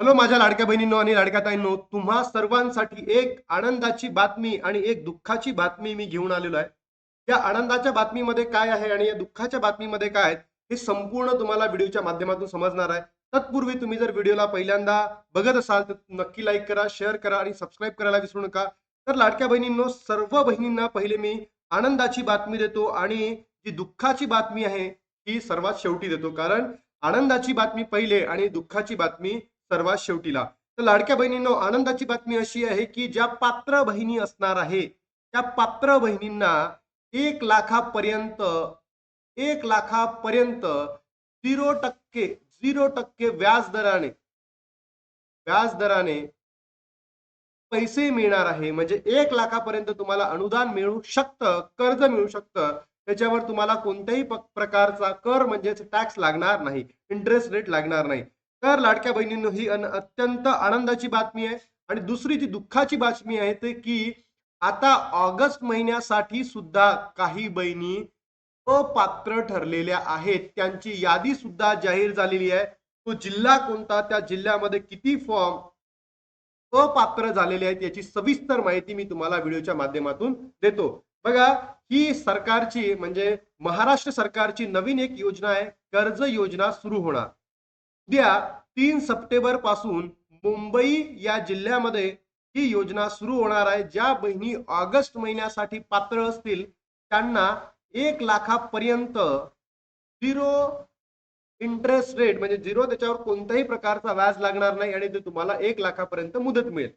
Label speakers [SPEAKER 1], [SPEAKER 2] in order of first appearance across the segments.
[SPEAKER 1] Hello माझ्या लाडक्या बहिणींनो आणि लाडक्या ताईंनो तुम्हा सर्वांसाठी एक आनंदाची बातमी आणि एक दुःखाची बातमी मी घेऊन आलेलो आहे. या आनंदाच्या बातमीमध्ये काय आहे आणि या दुःखाच्या बातमीमध्ये काय आहे हे संपूर्ण तुम्हाला व्हिडिओच्या माध्यमातून समजणार आहे. तत्पूर्वी तुम्ही जर व्हिडिओला पहिल्यांदा बघत असाल तर नक्की लाईक करा शेअर करा आणि सबस्क्राईब करायला विसरू नका. तर लाडक्या बहिणींनो सर्व बहिणींना पहिले मी आनंदाची बातमी देतो आणि जी दुःखाची बातमी आहे ती सर्वात शेवटी देतो. कारण आनंदाची बातमी पहिले आणि दुःखाची बातमी सर्वात शेवटीला. तर लाडक्या बहिणींनो आनंदाची बातमी अशी आहे की ज्या पात्र बहिणी असणार आहे त्या पात्र बहिणींना एक लाखापर्यंत एक लाखापर्यंत झिरो टक्के झिरो टक्के व्याज दराने व्याज दराने पैसे मिळणार आहे. म्हणजे एक लाखापर्यंत तुम्हाला अनुदान मिळू शकतं कर्ज मिळू शकतं. त्याच्यावर तुम्हाला कोणत्याही प्रकारचा कर म्हणजेच टॅक्स लागणार नाही इंटरेस्ट रेट लागणार नाही. तर लाडक्या बहिणींनो ही अत्यंत आनंदाची बातमी आहे. आणि दुसरी जी दुःखाची बातमी आहे ते की आता ऑगस्ट महिन्यासाठी सुद्धा काही बहिणी अपात्र ठरलेल्या आहेत. त्यांची यादी सुद्धा जाहीर झालेली आहे. तो जिल्हा कोणता? त्या जिल्ह्यामध्ये किती फॉर्म अपात्र झालेले आहेत याची सविस्तर माहिती मी तुम्हाला व्हिडिओच्या माध्यमातून देतो. बघा ही सरकारची म्हणजे महाराष्ट्र सरकारची नवीन एक योजना आहे. कर्ज योजना सुरू होणार. उद्या तीन सप्टेंबरपासून मुंबई या जिल्ह्यामध्ये ही योजना सुरू होणार आहे. ज्या बहिणी ऑगस्ट महिन्यासाठी पात्र असतील त्यांना एक लाखापर्यंत झिरो इंटरेस्ट रेट म्हणजे झिरो त्याच्यावर कोणत्याही प्रकारचा व्याज लागणार नाही आणि ते तुम्हाला एक लाखापर्यंत मुदत मिळेल.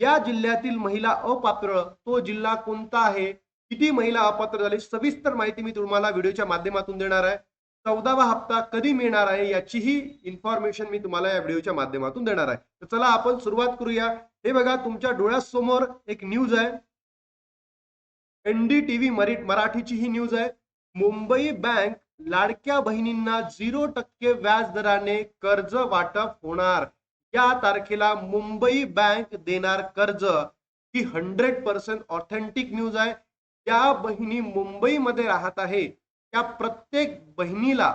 [SPEAKER 1] या जिल्ह्यातील महिला अपात्र तो जिल्हा कोणता आहे? किती महिला अपात्र झाली? सविस्तर माहिती मी तुम्हाला व्हिडिओच्या माध्यमातून देणार आहे. चौदावा हप्ता कधी मिळणार आहे याचीही इन्फॉर्मेशन मी तुम्हाला या व्हिडिओच्या माध्यमातून देणार आहे. तर चला आपण सुरुवात करूया. हे बघा तुमच्या डोळ्यासमोर एक न्यूज आहे. एनडीटीव्ही मराठीची ही न्यूज आहे. मुंबई बँक लाडक्या बहिणींना झिरो टक्के व्याज दराने कर्ज वाटप होणार. या तारखेला मुंबई बँक देणार कर्ज. ही हंड्रेड पर्सेंट ऑथेंटिक न्यूज आहे. ज्या बहिणी मुंबईमध्ये राहत आहे. त्या प्रत्येक बहिणीला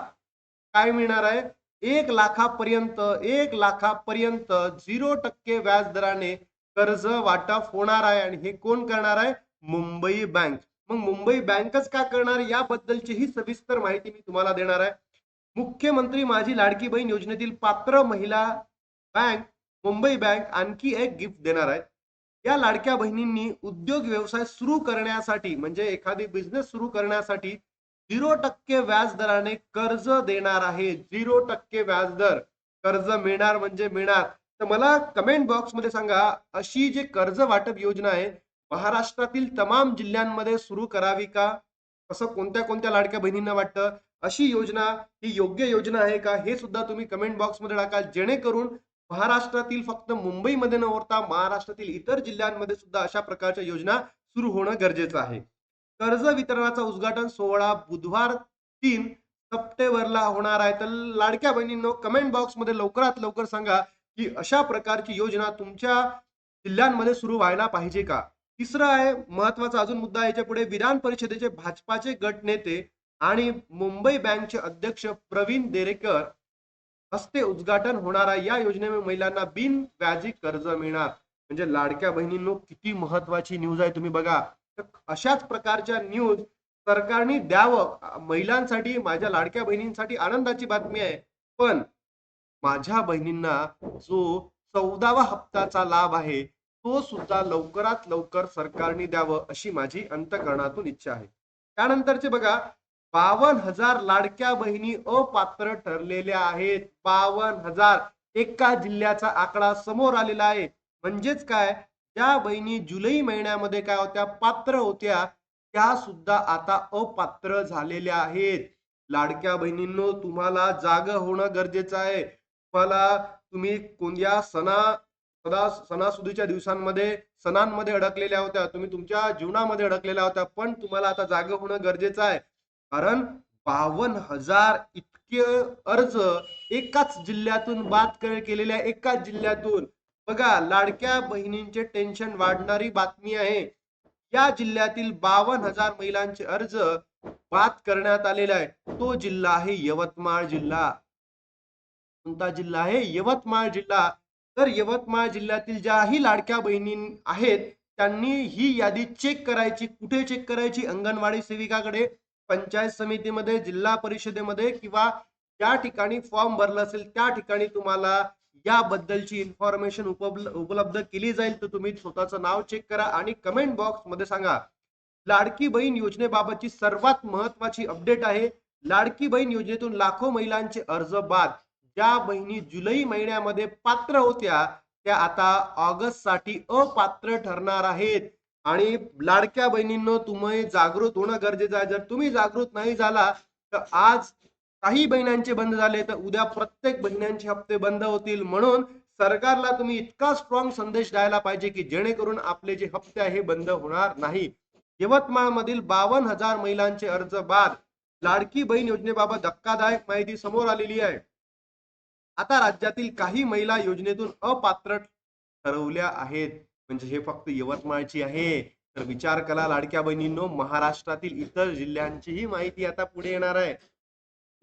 [SPEAKER 1] काय मिळणार आहे? एक लाखापर्यंत एक लाखापर्यंत झिरो टक्के व्याज दराने कर्ज वाटप होणार आहे. आणि हे कोण करणार आहे? मुंबई बँक. मग मुंबई बँकच का करणार? याबद्दलची ही सविस्तर माहिती मी तुम्हाला देणार आहे. मुख्यमंत्री माझी लाडकी बहीण योजनेतील पात्र महिला बँक मुंबई बँक आणखी एक गिफ्ट देणार आहे. या लाडक्या बहिणींनी उद्योग व्यवसाय सुरू करण्यासाठी म्हणजे एखादी बिझनेस सुरू करण्यासाठी झिरो टक्के व्याज दराने कर्ज देणार आहे. झिरो टक्के व्याज दर कर्ज मिळणार म्हणजे मिळणार. तर मला कमेंट बॉक्समध्ये सांगा अशी जे कर्ज वाटप योजना आहे महाराष्ट्रातील तमाम जिल्ह्यांमध्ये सुरू करावी का? असं कोणत्या कोणत्या लाडक्या बहिणींना वाटतं? अशी योजना ही योग्य योजना आहे का? हे सुद्धा तुम्ही कमेंट बॉक्समध्ये टाका जेणेकरून महाराष्ट्रातील फक्त मुंबईमध्ये न होता महाराष्ट्रातील इतर जिल्ह्यांमध्ये सुद्धा अशा प्रकारच्या योजना सुरू होणं गरजेचं आहे. कर्ज वितरणाचा उद्घाटन सोहळा बुधवार तीन सप्टेंबरला होणार आहे. तर लाडक्या बहिणींनो कमेंट बॉक्समध्ये लवकरात लवकर सांगा की अशा प्रकारची योजना तुमच्या जिल्ह्यांमध्ये सुरू व्हायला पाहिजे का? तिसरा आहे महत्त्वाचा अजून मुद्दा याच्यापुढे विधान परिषदेचे भाजपाचे गट नेते आणि मुंबई बँकचे अध्यक्ष प्रवीण देरेकर हस्ते उद्घाटन होणार आहे. या योजनेमुळे महिलांना बिन व्याजी कर्ज मिळणार. म्हणजे लाडक्या बहिणींनो किती महत्वाची न्यूज आहे. तुम्ही बघा अशाच प्रकारच्या न्यूज सरकारने द्यावं. महिलांसाठी माझ्या लाडक्या बहिणींसाठी आनंदाची बातमी आहे. पण माझ्या बहिणींना जो चौदावा हप्त्याचा लाभ आहे तो सुद्धा लवकरात लवकर सरकारने द्यावं अशी माझी अंतकरणातून इच्छा आहे. त्यानंतरचे बघा बावन हजार लाडक्या बहिणी अपात्र ठरलेल्या आहेत. बावन हजार एका जिल्ह्याचा आकडा समोर आलेला आहे. म्हणजेच काय? ज्या बहिणी जुलै महिन्यामध्ये काय होत्या? पात्र होत्या. त्या सुद्धा आता अपात्र झालेल्या आहेत. लाडक्या बहिणींनो तुम्हाला जाग होणं गरजेचं आहे. तुम्हाला तुम्ही कोणत्या सणा सदा सणासुदीच्या दिवसांमध्ये सणांमध्ये अडकलेल्या होत्या. तुम्ही तुमच्या जीवनामध्ये अडकलेल्या होत्या. पण तुम्हाला आता जाग होणं गरजेचं आहे. कारण बावन्न हजार इतके अर्ज एकाच जिल्ह्यातून बाद केलेल्या एकाच जिल्ह्यातून बघा लाडक्या बहिणींचे टेन्शन वाढणारी बातमी आहे. या जिल्ह्यातील बावन्न हजार महिलांचे अर्ज बाद करण्यात आलेला आहे तो जिल्हा आहे यवतमाळ जिल्हा. कोणता जिल्हा आहे? यवतमाळ जिल्हा. तर यवतमाळ जिल्ह्यातील ज्याही लाडक्या बहिणी आहेत त्यांनी ही यादी चेक करायची. कुठे चेक करायची? अंगणवाडी सेविकाकडे पंचायत समितीमध्ये जिल्हा परिषदेमध्ये किंवा ज्या ठिकाणी फॉर्म भरला असेल त्या ठिकाणी तुम्हाला याबद्दलची इन्फॉर्मेशन उपलब्ध केली जाईल तर तुम्ही स्वतःचं नाव चेक करा आणि कमेंट बॉक्समध्ये सांगा. लाडकी बहीण योजनेबाबतची सर्वात महत्वाची अपडेट आहे. लाडकी बहीण योजनेतून लाखो महिलांचे अर्ज बाद. ज्या बहिणी जुलै महिन्यामध्ये पात्र होत्या त्या आता ऑगस्टसाठी अपात्र ठरणार आहेत. आणि लाडक्या बहिणींनो तुम्ही जागृत होणं गरजेचं आहे. जर तुम्ही जागृत नाही झाला तर आज काही बहिणांचे बंद झाले तर उद्या प्रत्येक बहिणांचे हप्ते बंद होतील. म्हणून सरकारला तुम्ही इतका स्ट्रॉंग संदेश द्यायला पाहिजे की जेणेकरून आपले जे हप्ते आहे हे बंद होणार नाही. यवतमाळ मधील बावन्न हजार महिलांचे अर्ज बाद. लाडकी बहीण योजनेबाबत धक्कादायक माहिती समोर आलेली आहे. आता राज्यातील काही महिला योजनेतून अपात्र ठरवल्या आहेत. म्हणजे हे फक्त यवतमाळची आहे. तर विचार करा लाडक्या बहिणींनो महाराष्ट्रातील इतर जिल्ह्यांचीही माहिती आता पुढे येणार आहे.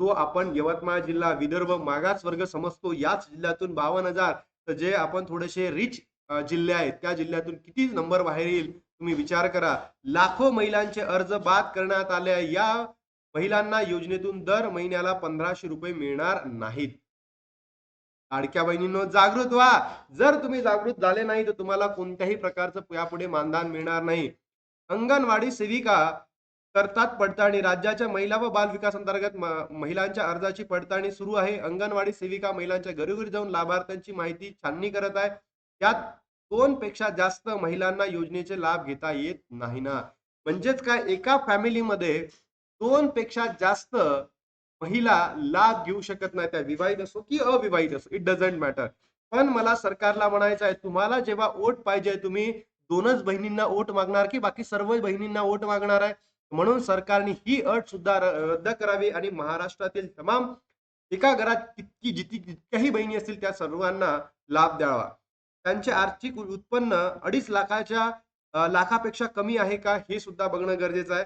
[SPEAKER 1] तो आपण यवतमाळ जिल्हा विदर्भ मागास वर्ग समजतो. याच जिल्ह्यातून बावन्न हजार तर जे आपण थोडेसे रिच जिल्हे आहेत त्या जिल्ह्यातून किती नंबर बाहेर येईल तुम्ही विचार करा. लाखो महिलांचे अर्ज बाद करण्यात आले या महिलांना योजनेतून दर महिन्याला पंधराशे रुपये मिळणार नाहीत. लाडक्या बहिणींनो जागृत व्हा. जर तुम्ही जागृत झाले नाही तर तुम्हाला कोणत्याही प्रकारचं यापुढे मानधन मिळणार नाही. अंगणवाडी सेविका करतात. पडताळणी राज्याच्या महिला व बाल विकास अंतर्गत महिलांच्या अर्जाची पडताळणी सुरू आहे. अंगणवाडी सेविका महिलांच्या घरोघरी जाऊन लाभार्थ्यांची माहिती छाननी करत आहे. यात दोन पेक्षा जास्त महिलांना योजनेचे लाभ घेता येत नाही ना. म्हणजेच काय एका फॅमिलीमध्ये दोन पेक्षा जास्त महिला लाभ घेऊ शकत नाही. त्या विवाहित असो की अविवाहित असो इट डझंट मॅटर पण मला सरकारला म्हणायचं आहे तुम्हाला जेव्हा वोट पाहिजे तुम्ही दोनच बहिणींना वोट मागणार की बाकी सर्व बहिणींना वोट मागणार आहे? म्हणून सरकारने ही अट सुद्धा रद्द करावी आणि महाराष्ट्रातील तमाम एका घरात कितकी जितकी जितक्याही बहिणी असतील त्या सर्वांना लाभ द्यावा. त्यांचे आर्थिक उत्पन्न अडीच लाखाच्या लाखापेक्षा कमी आहे का हे सुद्धा बघणं गरजेचं आहे.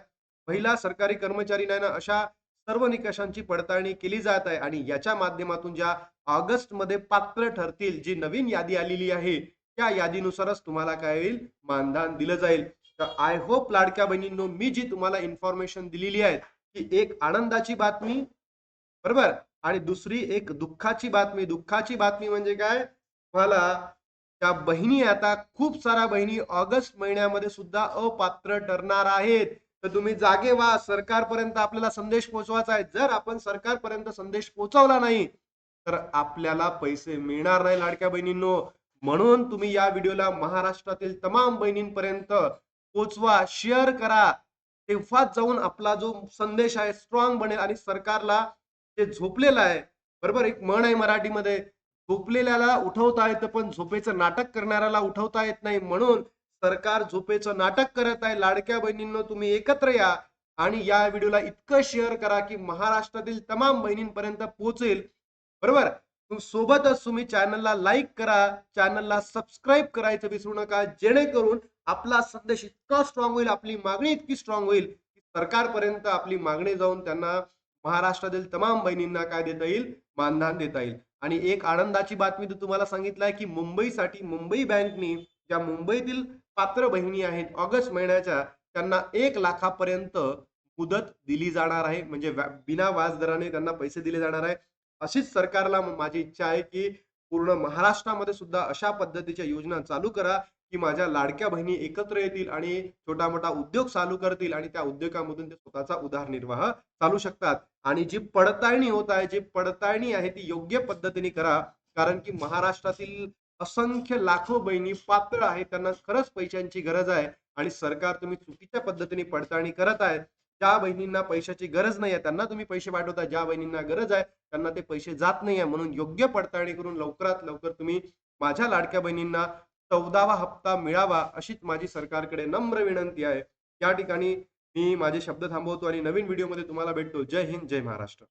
[SPEAKER 1] महिला सरकारी कर्मचारी नाही ना अशा सर्व निकषांची पडताळणी केली जात आहे आणि याच्या माध्यमातून ज्या ऑगस्टमध्ये पात्र ठरतील जी नवीन यादी आलेली आहे त्या यादीनुसारच तुम्हाला काय होईल? मानधन दिलं जाईल. तर आय होप लाडक्या बहिणींनो मी जी तुम्हाला इन्फॉर्मेशन दिलेली आहे ती एक आनंदाची बातमी बरोबर? आणि दुसरी एक दुःखाची बातमी. दुःखाची बातमी म्हणजे काय? तुम्हाला त्या बहिणी आता खूप साऱ्या बहिणी ऑगस्ट महिन्यामध्ये सुद्धा अपात्र ठरणार आहेत. तर तुम्ही जागे व्हा. सरकारपर्यंत आपल्याला संदेश पोहोचवायचा आहे. जर आपण सरकारपर्यंत संदेश पोहोचवला नाही तर आपल्याला पैसे मिळणार नाही लाडक्या बहिणींनो. म्हणून तुम्ही या व्हिडिओला महाराष्ट्रातील तमाम बहिणींपर्यंत पोचवा शेअर करा. तेव्हाच जाऊन आपला जो संदेश आहे स्ट्रॉंग बनेल आणि सरकारला जे झोपलेलं आहे. बरोबर? एक म्हण आहे मराठीमध्ये झोपलेल्याला उठवता येतं पण झोपेचं नाटक करणाऱ्याला उठवता येत नाही. म्हणून सरकार झोपेचं नाटक करत आहे. लाडक्या बहिणींनो तुम्ही एकत्र या आणि या व्हिडिओला इतकं शेअर करा की महाराष्ट्रातील तमाम बहिणींपर्यंत पोहोचेल. बरोबर? सोबतच तुम्ही चॅनलला लाईक करा. चॅनलला सबस्क्राईब करायचं विसरू नका. जेणेकरून आपला संदेश इतका स्ट्रॉंग होईल आपली मागणी इतकी स्ट्रॉंग होईल की सरकारपर्यंत आपली मागणी जाऊन त्यांना महाराष्ट्रातील तमाम बहिणींना काय देता येईल? मानधन देता येईल. आणि एक आनंदाची बातमी तर तुम्हाला सांगितलं आहे की मुंबईसाठी मुंबई बँकनी ज्या मुंबईतील पात्र बहिणी आहेत ऑगस्ट महिन्याच्या त्यांना एक लाखापर्यंत मुदत दिली जाणार आहे. म्हणजे व्या- बिना व्याजदराने त्यांना पैसे दिले जाणार आहे. अशीच सरकारला माझी इच्छा आहे की पूर्ण महाराष्ट्रामध्ये सुद्धा अशा पद्धतीच्या योजना चालू करा. की माझ्या लाडक्या बहिणी एकत्र येतील आणि छोटा मोठा उद्योग चालू करतील आणि त्या उद्योगामधून ते स्वतःचा उदारनिर्वाह चालू शकतात. आणि जी पडताळणी होत आहे जी पडताळणी आहे ती योग्य पद्धतीने करा. कारण की महाराष्ट्रातील असंख्य लाखो बहिणी पात्र आहेत त्यांना खरंच पैशांची गरज आहे आणि सरकार तुम्ही चुकीच्या पद्धतीने पडताळणी करत आहे. ज्या बहिणींना पैशाची गरज नाही आहे त्यांना तुम्ही पैसे पाठवता. ज्या बहिणींना गरज आहे त्यांना ते पैसे जात नाही आहे. म्हणून योग्य पडताळणी करून लवकरात लवकर तुम्ही माझ्या लाडक्या बहिणींना चौदावा हप्ता मिळावा अशीच माझी सरकारकडे नम्र विनंती आहे. या ठिकाणी मी माझे शब्द थांबवतो आणि नवीन व्हिडिओमध्ये तुम्हाला भेटतो. जय हिंद जय महाराष्ट्र.